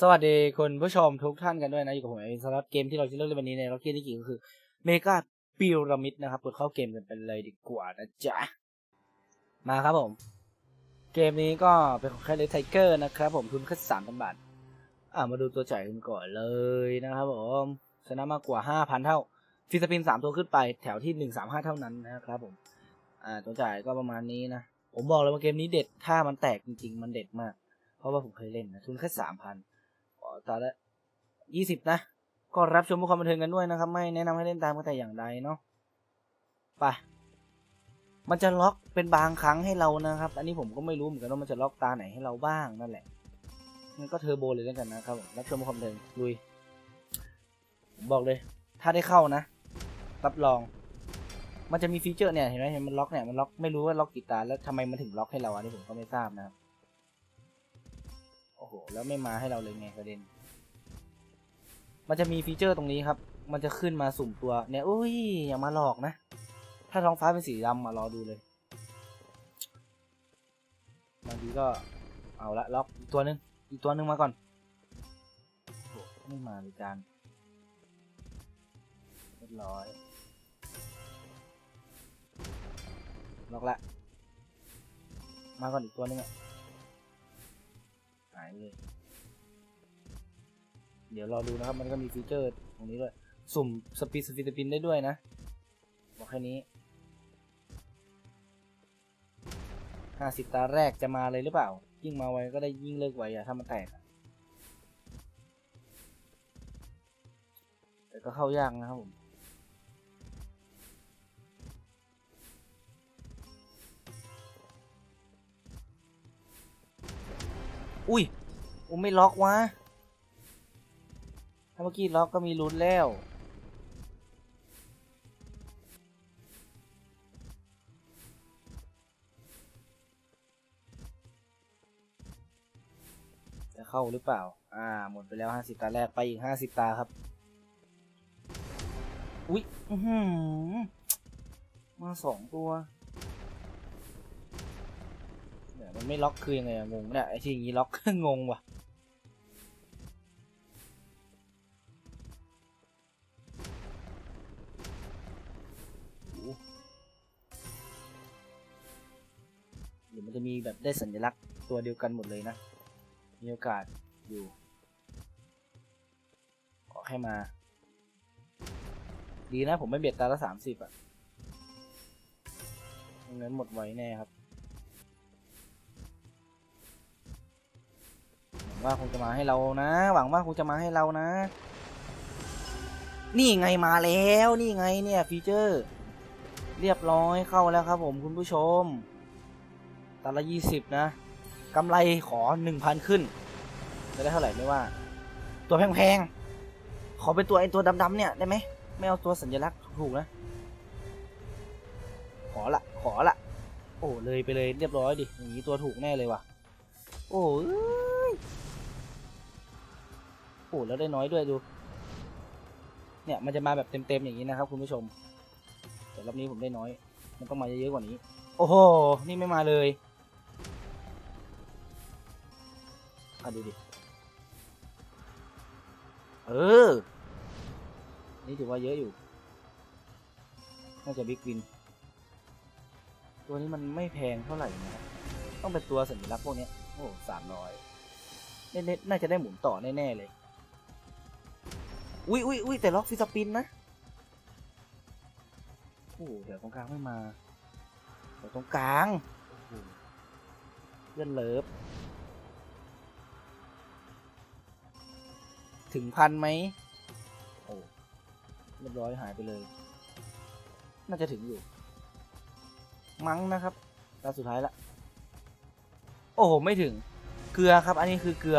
สวัสดีคุณผู้ชมทุกท่านกันด้วยนะ อยู่กับผมเองสำหรับเกมที่เราจะเล่นในวันนี้ในล็อกเกมที่กี่ก็คือเมกาปิรามิดนะครับเปิดเข้าเกมกันไปเลยดีกว่านะจ๊ะ มาครับผม เกมนี้ก็เป็นของแคทเลไทเกอร์นะครับผมทุนแค่สามพันบาท อ่ามาดูตัวจ่ายกันก่อนเลยนะครับผมชนะมากกว่าห้าพันเท่าฟิสปินสามตัวขึ้นไปแถวที่หนึ่งสามห้าเท่านั้นนะครับผม อ่าตัวจ่ายก็ประมาณนี้นะผมบอกเลยว่าเกมนี้เด็ดถ้ามันแตกจริง ๆ มันเด็ดมาก เพราะว่าผมเคยเล่นนะทุนแค่สามพัน ตอนละยี่สิบนะ ก็รับชมผู้ความบันเทิงกันด้วยนะครับ ไม่แนะนำให้เล่นตามกันแต่อย่างใดเนาะไปมันจะล็อกเป็นบางครั้งให้เรานะครับ อันนี้ผมก็ไม่รู้เหมือนกันว่ามันจะล็อกตาไหนให้เราบ้างนั่นแหละงั้นก็เทอร์โบเลยแล้วกันนะครับรับชมความบันเทิงลุยผมบอกเลย ถ้าได้เข้านะ รับรอง มันจะมีฟีเจอร์เนี่ยเห็นไหมเห็นมันล็อกเนี่ยมันล็อกไม่รู้ว่าล็อกกี่ตาแล้วทำไมมันถึงล็อกให้เราอันนี้ผมก็ไม่ทราบนะครับ อ้โห แล้วไม่มาให้เราเลยไงประเด็น มันจะมีฟีเจอร์ตรงนี้ครับ มันจะขึ้นมาสุ่มตัวเนี่ยอุ้ยอย่ามาหลอกนะ ถ้าท้องฟ้าเป็นสีดำมารอดูเลยบางทีก็เอาละล็อกอีกตัวนึง อีกตัวนึงมาก่อนโอ้ไม่มาเลยจานเรียบร้อย ล็อกละ มาก่อนอีกตัวนึงอะ หายเลย เดี๋ยวรอดูนะครับ มันก็มีฟีเจอร์ตรงนี้ด้วย สุ่มสปีดสปีดสปินได้ด้วยนะ บอกแค่นี้ห้าสิบตาแรกจะมาเลยหรือเปล่า ยิ่งมาไวก็ได้ยิ่งเลิกไวอะถ้ามันแตก แต่ก็เข้ายากนะครับผม อุ้ยโอ้ไม่ล็อกวะถ้าเมื่อกี้ล็อกก็มีลุ้นแล้ว จะเข้าหรือเปล่า อ่า หมดไปแล้วห้าสิบตาแรกไปอีกห้าสิบตาครับ อุ๊ยอือหือมาสองตัว ไม่ล็อกคือยังไงอะงงเนี่ยไอ้ที่อย่างงี้ล็อก งงว่ะเดี๋ยวมันจะมีแบบได้สัญลักษณ์ตัวเดียวกันหมดเลยนะ มีโอกาสอยู่ ขอแค่มา ดีนะผมไม่เบียดตาละสามสิบอะงั้นหมดไวแน่ครับ ว่าคงจะมาให้เรานะ หวังว่าคงจะมาให้เรานะ นี่ไงมาแล้วนี่ไงเนี่ยฟีเจอร์ เรียบร้อยเข้าแล้วครับผมคุณผู้ชมตาละยี่สิบนะกำไรขอหนึ่งพันขึ้น จะได้เท่าไหร่ไม่ว่า ตัวแพงๆ ขอเป็นตัวไอตัวดำๆเนี่ยได้ไหมไม่เอาตัวสัญลักษณ์ถูกนะ ขอละขอละ โอ้เลยไปเลยเรียบร้อยดิอย่างนี้ตัวถูกแน่เลยว่ะ โอ้ โอ้แล้วได้น้อยด้วยดู เนี่ยมันจะมาแบบเต็มๆอย่างนี้นะครับคุณผู้ชม แต่รอบนี้ผมได้น้อย มันต้องมาเยอะๆกว่านี้ โอ้โห นี่ไม่มาเลยอะดูดิ เออ นี่ถือว่าเยอะอยู่ น่าจะบิ๊กวิน ตัวนี้มันไม่แพงเท่าไหร่นะ ต้องเป็นตัวสัญลักษณ์พวกนี้ โอ้สามร้อยเน่ๆน่าจะได้หมุนต่อแน่ ๆ เลย อุ้ยอุ้ยอุ้ยแต่ล็อกฟิสปินนะโอ้โหเดี๋ยวตรงกลางไม่มาเดี๋ยวตรงกลางเลื่อนเลิฟถึงพันไหมโอ้เรียบร้อยหายไปเลย น่าจะถึงอยู่ มั้งนะครับตาสุดท้ายละ โอ้โห ไม่ถึง เกลือครับ อันนี้คือเกลือ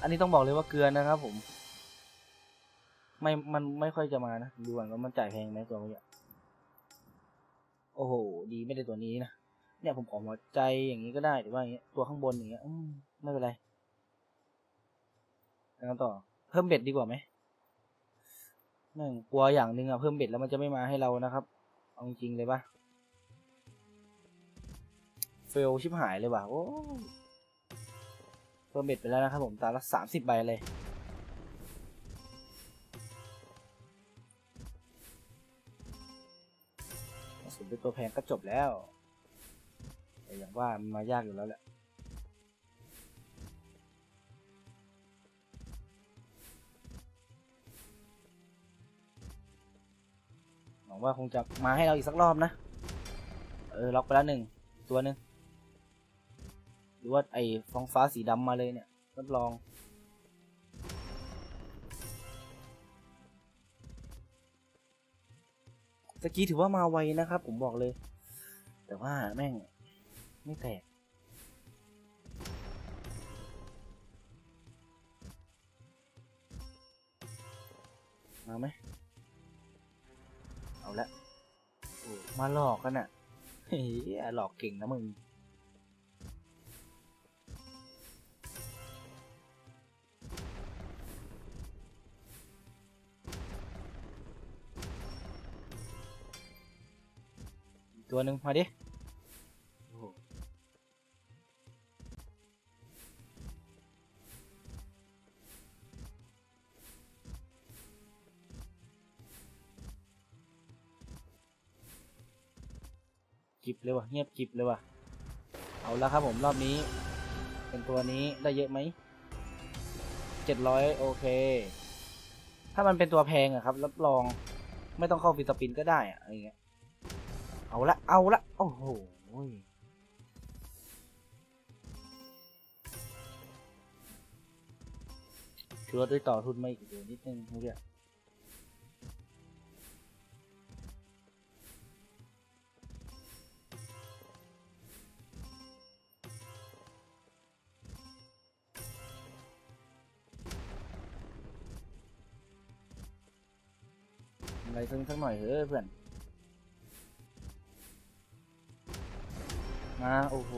อันนี้ต้องบอกเลยว่าเกลือนะครับผม ไม่มันไม่ค่อยจะมานะดูก่อนว่ามันจ่ายแพงไหมตัวนี้โอ้โห ดีไม่ได้ตัวนี้นะเนี่ยผมขอหัวใจอย่างนี้ก็ได้หรือว่าอย่างเงี้ยตัวข้างบนอย่างเงี้ยไม่เป็นไรแล้วต่อเพิ่มเบ็ดดีกว่าไหมแม่งกลัวอย่างหนึ่งอะเพิ่มเบ็ดแล้วมันจะไม่มาให้เรานะครับ เอาจริงเลยปะเฟลชิบหายเลยว่ะโอ้สพิ่มเบ็ดไปแล้วนะครับผมตาละสามสิบใบเลย สุดด้วยตัวแพงก็จบแล้วแต่อย่างว่ามันมายากอยู่แล้วแหละหวังว่าคงจะมาให้เราอีกสักรอบนะ เออ ล็อกไปแล้วหนึ่งตัวหนึ่งหรือว่าไอ้ฟองฟ้าสีดำมาเลยเนี่ยรับรอง ตะกี้ถือว่ามาไวนะครับ ผมบอกเลย แต่ว่าแม่งไม่แตกมาไหมเอาละมาหลอกกันอะเฮ้ยหลอกเก่งนะมึง ตัวหนึ่งมาดิโอ้โหกิบเลยว่ะเงียบกิบเลยว่ะเอาละครับผมรอบนี้ เป็นตัวนี้ได้เยอะไหมเจ็ดร้อยโอเค ถ้ามันเป็นตัวแพงอะครับรับรองไม่ต้องเข้าฟิสปินก็ได้อะอะไรเงี้ย เอาละ เอาละ โอ้โหคือว่าได้ต่อทุนมาอีกเดี๋ยวนิดนึงเมื่อกี้อะไรซึ่งสักหน่อยเฮ้ยเพื่อน มาโอ้โห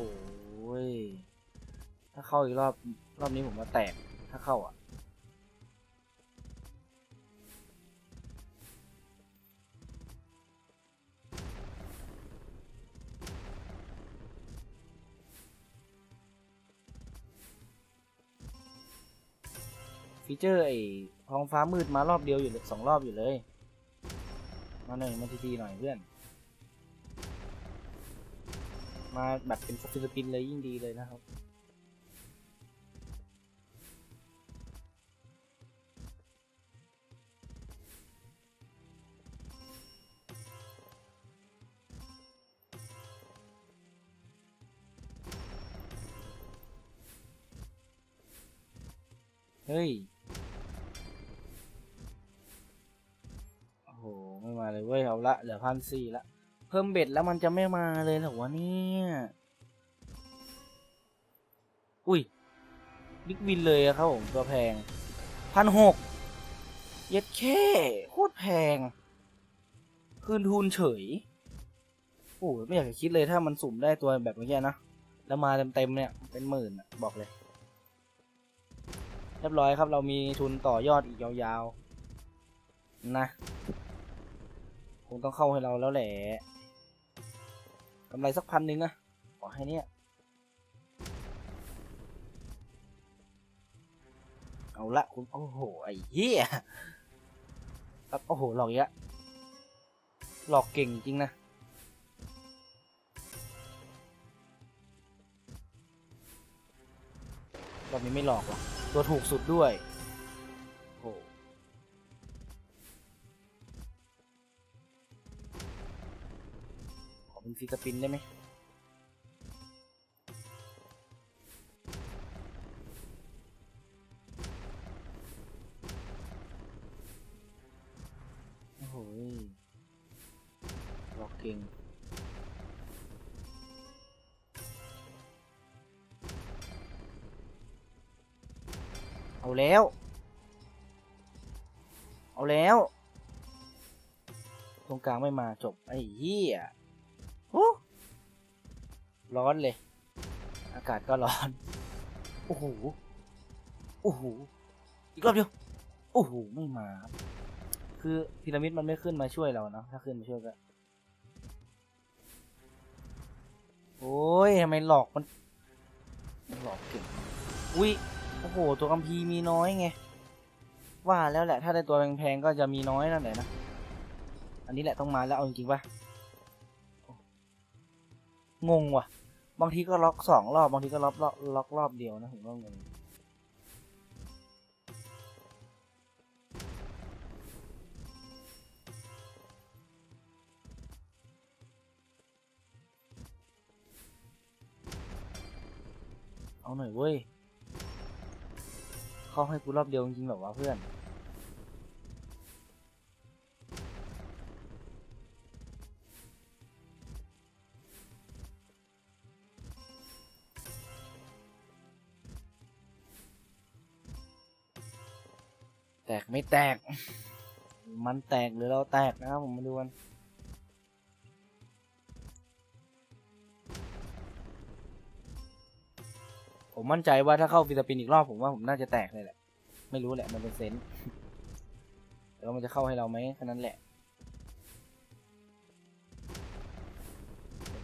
ถ้าเข้าอีกรอบรอบนี้ผมว่าแตกถ้าเข้าอะฟีเจอร์ไอ้ท้องฟ้ามืดมารอบเดียวอยู่เลยสองรอบอยู่เลย มาหน่อยมาทีๆหน่อยเพื่อน มาแบบเป็นฟิลิปปินเลยยิ่งดีเลยนะครับ เฮ้ย โอ้โห ไม่มาเลยเว้ย เอาละ เหลือพันสี่ละ เพิ่มเบ็ดแล้วมันจะไม่มาเลยเหรอวะเนี่ย อุ้ย บิ๊กวินเลยอะครับผมตัวแพงพันหกเย็ดแค่โคตรแพง คืนทุนเฉย โอ้ไม่อยากจะคิดเลยถ้ามันสุ่มได้ตัวแบบเมื่อกี้นะ แล้วมาเต็มๆเนี่ย เป็นหมื่นบอกเลย เรียบร้อยครับเรามีทุนต่อยอดอีกยาวๆ นะคงต้องเข้าให้เราแล้วแหละ กำไรสักพันหนึ่งอะขอให้เนี่ย เอาละคุณ โอ้โห ไอ้เหี้ยครับโอ้โห หลอกอีกแล้วหลอกเก่งจริงนะ รอบนี้ไม่หลอกหรอกตัวถูกสุดด้วย เป็นฟีสปินได้ไหมโอ้โหหลอกเก่งเอาแล้ว เอาแล้ว ตรงกลางไม่มาจบ ไอ้เหี้ย ร้อนเลย อากาศก็ร้อน โอ้โห โอ้โห อีกรอบเดียว โอ้โห ไม่มา คือพีระมิดมันไม่ขึ้นมาช่วยเราเนาะ ถ้าขึ้นมาช่วยก็ โอ้ยทำไมหลอกมัน หลอกเก่ง อุ้ย โอ้โห ตัวกัมพีมีน้อยไง ว่าแล้วแหละ ถ้าได้ตัวแพงๆ ก็จะมีน้อยนั่นแหละนะ อันนี้แหละต้องมาแล้วเอาจริงๆป่ะงงว่ะ บางทีก็ล็อกสองรอบ บางทีก็ล็อกล็อกรอบเดียวนะผมก็งงเอาหน่อยเว้ย เข้าให้กูรอบเดียวจริงๆแบบว่าเพื่อน ไม่แตก มันแตกหรือเราแตกนะครับผมมาดูกันผมมั่นใจว่าถ้าเข้าฟิลิปปินส์อีกรอบผมว่าผมน่าจะแตกเลยแหละ ไม่รู้แหละมันเป็นเซนส์แต่ว่ามันจะเข้าให้เราไหมแค่นั้นแหละ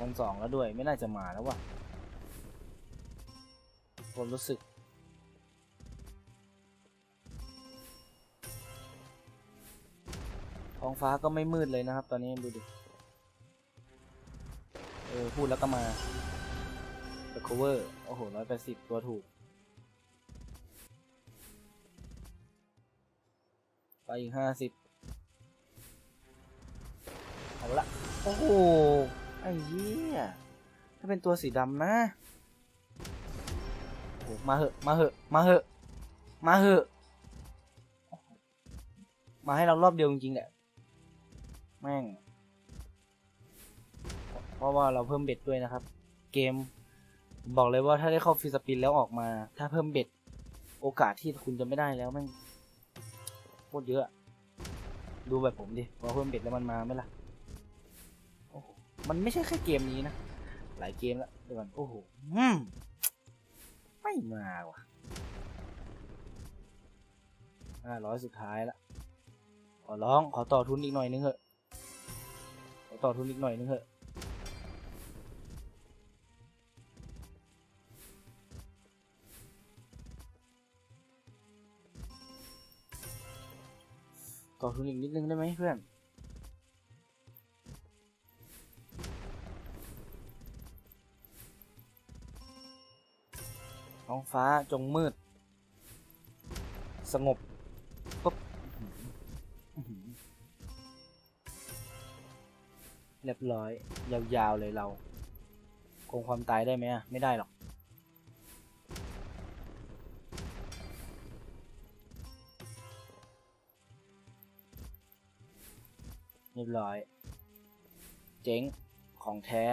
พันสองแล้วด้วยไม่น่าจะมาแล้วว่ะผมรู้สึก ท้องฟ้าก็ไม่มืดเลยนะครับ ตอนนี้ดูดิ เออ พูดแล้วก็มา The cover โอ้โหร้อยแปดสิบตัวถูก ไปอีกห้าสิบเอาละ โอ้โห ไอ้เหี้ย ถ้าเป็นตัวสีดำนะโอ้โหมาเหอะ มาเหอะ มาเหอะ มาเหอะ มาให้เรารอบเดียวจริงๆแหละ แม่ง เพราะว่าเราเพิ่มเบ็ดด้วยนะครับ เกม บอกเลยว่าถ้าได้เข้าฟรีสปินแล้วออกมา ถ้าเพิ่มเบ็ด โอกาสที่คุณจะไม่ได้แล้วแม่งโคตรเยอะ ดูแบบผมดิพอเพิ่มเบ็ดแล้วมันมาไหมล่ะโอ้โหมันไม่ใช่แค่เกมนี้นะ หลายเกมแล้วเดี๋ยวก่อนโอ้โหไม่มาว่ะห้าร้อยสุดท้ายละขอร้องขอต่อทุนอีกหน่อยนึงเถอะ ต่อทุนอีกหน่อยนึงเถอะต่อทุนอีกนิดนึงได้ไหมเพื่อนท้องฟ้าจงมืด สงบ เรียบร้อย ยาวๆเลยเราคงความตายได้ไหมอะ ไม่ได้หรอก เรียบร้อย เจ๊งของแท้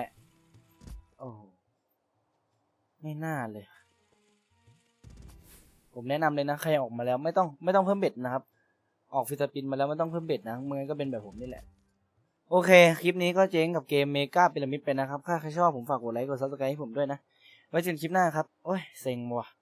โอ้ไม่น่าเลย ผมแนะนำเลยนะ ใครออกมาแล้วไม่ต้องไม่ต้องเพิ่มเบ็ดนะครับ ออกฟิสปินมาแล้วไม่ต้องเพิ่มเบ็ดนะเมื่อก็เป็นแบบผมนี่แหละ โอเค คลิปนี้ก็เจ๊งกับเกมเมกาพีระมิดไปนะครับ ถ้าใครชอบผมฝากกดไลค์ กดซับสไครต์ให้ผมด้วยนะ ไว้เจอกันคลิปหน้าครับ โอ้ย เซ็งว่ะ